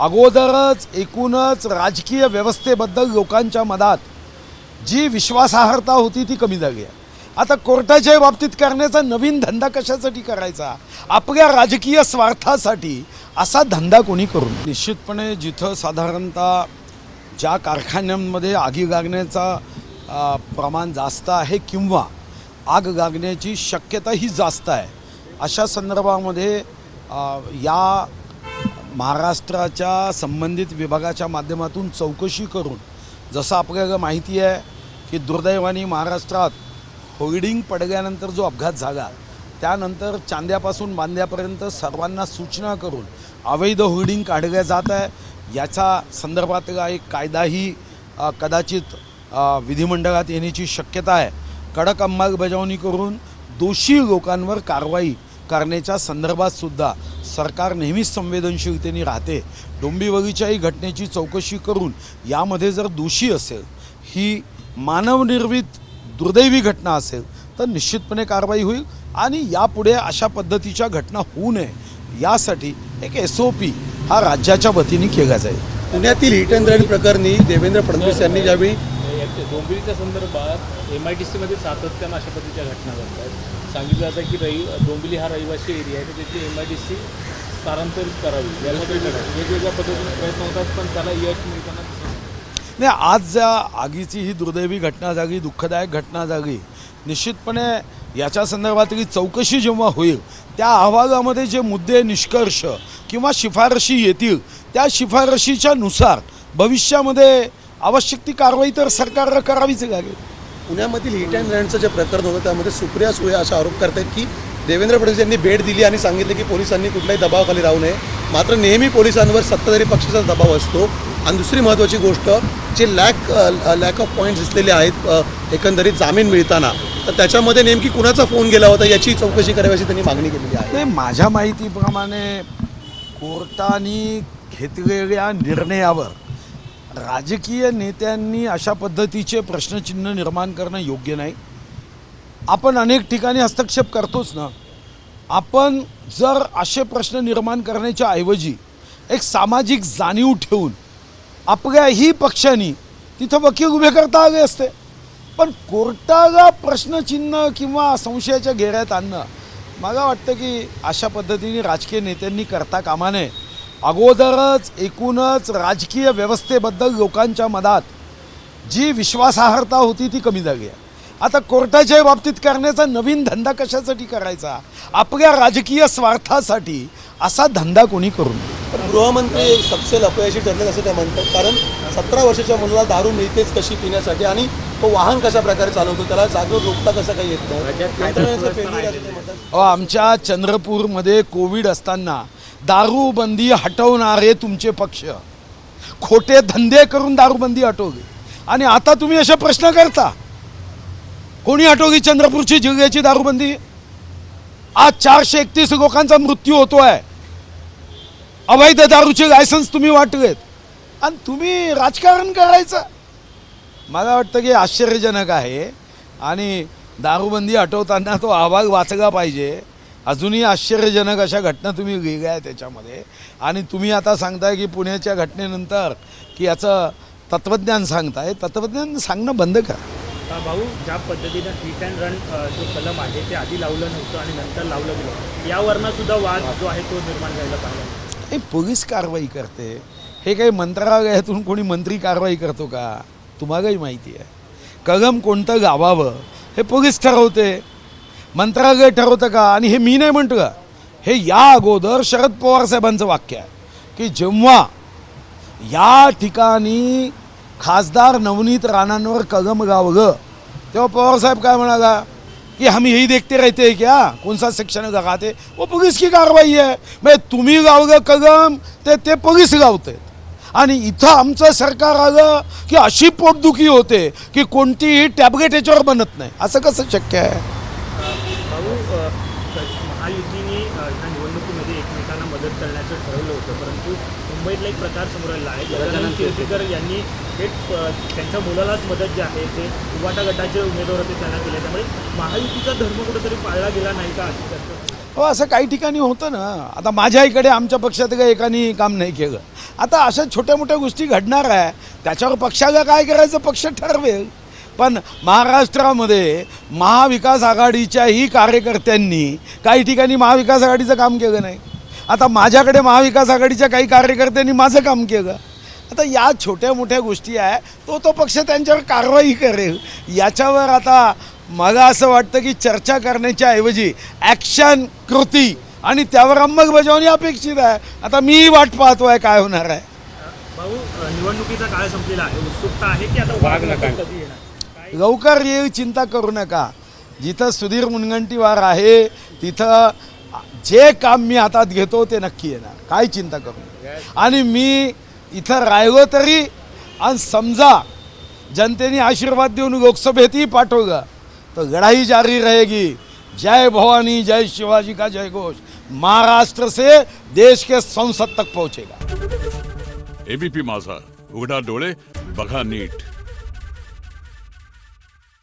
अगोदरच एकूणच राजकीय व्यवस्थेबद्दल लोकांच्या मनात जी विश्वासार्हता होती ती कमी झाली आहे. आता कोर्टाच्या बाबतीत करण्याचा नवीन धंदा कशासाठी करायचा? आपल्या राजकीय स्वार्थासाठी असा धंदा कोणी करून निश्चितपणे जिथं साधारणतः ज्या कारखान्यांमध्ये आगी लागण्याचा प्रमाण जास्त आहे किंवा आग लागण्याची शक्यता ही जास्त आहे अशा संदर्भामध्ये या महाराष्ट्राच्या संबंधित विभागाच्या माध्यमातून चौकशी करून जसं आपल्याला माहिती आहे की दुर्दैवाने महाराष्ट्रात होल्डिंग पडल्यानंतर जो अपघात झाला त्यानंतर चांद्यापासून बांद्यापर्यंत सर्वांना सूचना करून अवैध होल्डिंग काढल्या जात आहे. याच्या संदर्भातला एक कायदाही कदाचित विधिमंडळात येण्याची शक्यता आहे. कडक अंमलबजावणी करून दोषी लोकांवर कारवाई करण्याच्या संदर्भातसुद्धा सरकार नेहमीच संवेदनशीलतेने राहते. डोंबिवलीच्याही घटनेची चौकशी करून यामध्ये जर दोषी असेल ही मानवनिर्मित दुर्दैवी घटना असेल तर निश्चितपणे कारवाई होईल आणि यापुढे अशा पद्धतीच्या घटना होऊ नये. यासाठी एक एस ओ पी हा राज्याच्या वतीने केला जाईल. पुण्यातील हिट अँड रन प्रकरणी देवेंद्र फडणवीस यांनी ज्यावेळी या डोंबिवलीच्या संदर्भात एम आय डी सीमध्ये सातत्यानं अशा पद्धतीच्या घटना घडत आहेत सांगितलं जातं की रवि डोंबिवली हा रहिवासी एरिया आहे तर त्याची एम आय डी सी स्थानांतरित करावी. वेगवेगळ्या पद्धतीने. प्रयत्न होतात पण त्याला यश मिळताना नाही. नाही आज ज्या आगीची ही दुर्दैवी घटना झाली दुःखदायक घटना झाली निश्चितपणे याच्या संदर्भातली चौकशी जेव्हा होईल त्या अहवालामध्ये जे मुद्दे निष्कर्ष किंवा शिफारशी येतील त्या शिफारशीच्या नुसार भविष्यामध्ये आवश्यक ती कारवाई तर सरकारला करावीच लागेल पुण्यामधील हिट अँड रनचं जे प्रकरण होतं त्यामध्ये सुप्रिया सुळे असा आरोप करतायत की देवेंद्र फडणवीस यांनी भेट दिली आणि सांगितलं की पोलिसांनी कुठल्याही दबावाखाली राहू नये. मात्र नेहमी पोलिसांवर सत्ताधारी पक्षाचा दबाव असतो. आणि दुसरी महत्त्वाची गोष्ट जे लॅक लॅक ऑफ पॉईंट्स दिसलेले आहेत एकंदरीत जामीन मिळताना तर त्याच्यामध्ये नेमकी कुणाचा फोन गेला होता याची चौकशी करावी अशी त्यांनी मागणी केलेली आहे. नाही माझ्या माहितीप्रमाणे कोर्टाने घेतलेल्या निर्णयावर राजकीय नेत्यांनी अशा पद्धतीचे प्रश्नचिन्ह निर्माण करणं योग्य नाही. आपण अनेक ठिकाणी हस्तक्षेप करतोच ना. आपण जर असे प्रश्न निर्माण करण्याच्या ऐवजी एक सामाजिक जाणीव ठेवून आपल्याही पक्षांनी तिथं वकील उभे करता आले असते. पण कोर्टाला प्रश्नचिन्ह किंवा संशयाच्या घेऱ्यात आणणं मला वाटतं की अशा पद्धतीने राजकीय नेत्यांनी करता कामा नये. अगोदरच एकूणच राजकीय व्यवस्थेबद्दल लोकांच्या मनात जी विश्वासार्हता होती ती कमी झाली आहे. आता कोर्टाच्या बाबतीत करण्याचा नवीन धंदा कशासाठी करायचा? आपल्या राजकीय स्वार्थासाठी असा धंदा कोणी करू नये. गृहमंत्री सपसेल अपयशी ठरले असं ते म्हणतात? कारण सतरा वर्षाच्या मुलाला दारू मिळतेच कशी पिण्यासाठी आणि तो वाहन कशा प्रकारे चालवतो? त्याला जागेवर रोखता कसं काही येत नाही? आमच्या चंद्रपूरमध्ये कोविड असताना दारूबंदी हटवणारे तुमचे पक्ष. खोटे धंदे करून दारूबंदी हटवली. आणि आता तुम्ही असे प्रश्न करता कोणी हटवली चंद्रपूरची जिल्ह्याची दारूबंदी? आज चारशे एकतीस लोकांचा मृत्यू होतो आहे अवैध दारूचे लायसन्स तुम्ही वाटलेत. आणि तुम्ही राजकारण करायचं. मला वाटतं की आश्चर्यजनक आहे. आणि दारूबंदी हटवताना तो अहवाल वाचला पाहिजे. अजूनही आश्चर्यजनक अशा घटना तुम्ही आहे त्याच्यामध्ये. आणि तुम्ही आता सांगताय की पुण्याच्या घटनेनंतर की याचं तत्त्वज्ञान सांगताय. तत्त्वज्ञान सांगणं बंद करा. भाऊ ज्या पद्धतीनं हिट अँड रन जो कलम आहे ते आधी लावलं नव्हतं आणि नंतर लावलं गेलं. यावरनं सुद्धा वाद जो आहे तो निर्माण व्हायला पाहिजे हे पोलीस कारवाई करते. हे काही मंत्रालयातून कोणी मंत्री कारवाई करतो का? तुम्हालाही माहिती आहे. कलम कोणतं गावावं? हे पोलीस ठरवते. मंत्रालय ठरवतं का? आणि हे मी नाही म्हणतो का? हे या अगोदर शरद पवार साहेबांचं वाक्य आहे की जेव्हा या ठिकाणी खासदार नवनीत राणांवर कलम गावलं तेव्हा पवारसाहेब काय म्हणाला? कि हम यही देखते रहते हैं क्या? कौन सा सेक्शन लगाते वो पुलिस की कारवाई है म्हणजे तुम्ही गावलं कलम ते ते पोलीस गावते. आणि इथं आमचं सरकार आलं की अशी पोटदुखी होते की कोणतीही टॅबलेट याच्यावर बनत नाही. असं कसं शक्य आहे? महायुतीने ह्या निवडणुकीमध्ये एकमेकांना मदत करण्याचं ठरवलं होतं. परंतु मुंबईतला एक प्रकार समोर आलेला आहे. गजानन कीर्तीकर यांनी थेट त्यांच्या मुलालाच मदत जी आहे ते उवाटा गटाचे उमेदवार होते त्यांना दिले. त्यामुळे महायुतीचा धर्म कुठेतरी पाळला गेला नाही का. हो असं काही ठिकाणी होतं ना. आता माझ्या इकडे आमच्या पक्षात काही एकाने काम नाही केलं. आता अशा छोट्या मोठ्या गोष्टी घडणार आहे. त्याच्यावर पक्षाला काय करायचं पक्ष ठरवेल. पण महाराष्ट्रामध्ये महाविकास आघाडीच्याही कार्यकर्त्यांनी काही ठिकाणी महाविकास आघाडीचं काम केलं नाही. आता माझ्याकडे महाविकास आघाडीच्या काही कार्यकर्त्यांनी माझं काम केलं. आता या छोट्या मोठ्या गोष्टी आहे तो तो पक्ष त्यांच्यावर कारवाई करेल. याच्यावर आता मला असं वाटतं की चर्चा करण्याच्या ऐवजी ॲक्शन कृती आणि त्यावर अंमलबजावणी अपेक्षित आहे. आता मी वाट पाहतो आहे काय होणार आहे. भाऊ निवडणुकीचा काळ संपलेला आहे. उत्सुकता आहे की आता वाघ नका. कधी येणार? काय लवकर येईल चिंता करू नका. जिथं सुधीर मुनगंटीवार आहे तिथं जे काम मी हातात घेतो ते नक्की येणार. काय चिंता करू नका. आणि मी इथं राहिलो तरी आणि समजा जनतेने आशीर्वाद देऊन लोकसभेतही पाठवलं तर लढाई जारी रहेगी. जय भवानी जय शिवाजी का जय घोष. महाराष्ट्र से देश के संसद तक पहुंचेगा. एबीपी माझा. उघडा डोळे बघा नीट.